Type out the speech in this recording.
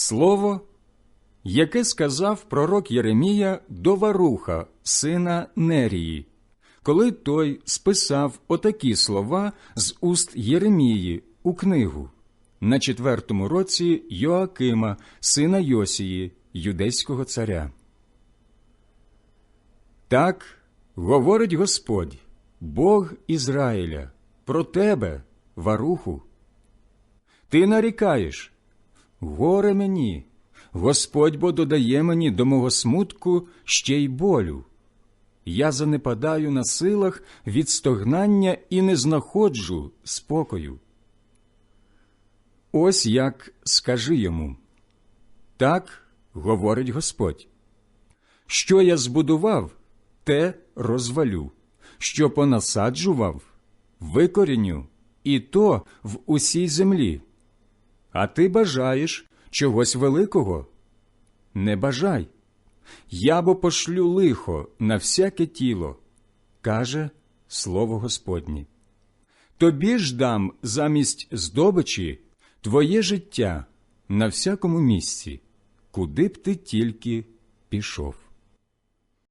Слово, яке сказав пророк Єремія до Варуха, сина Нерії, коли той списав отакі слова з уст Єремії у книгу на четвертому році Йоакима, сина Йосії, юдейського царя. Так говорить Господь, Бог Ізраїля, про тебе, Варуху. Ти нарікаєш, горе мені, Господь бо додає мені до мого смутку ще й болю. Я занепадаю на силах від стогнання і не знаходжу спокою. Ось як скажи йому. Так говорить Господь. Що я збудував, те розвалю, що понасаджував, викоріню, і то в усій землі. А ти бажаєш чогось великого? Не бажай. Я бо пошлю лихо на всяке тіло, каже слово Господнє. Тобі ж дам замість здобичі твоє життя на всякому місці, куди б ти тільки пішов.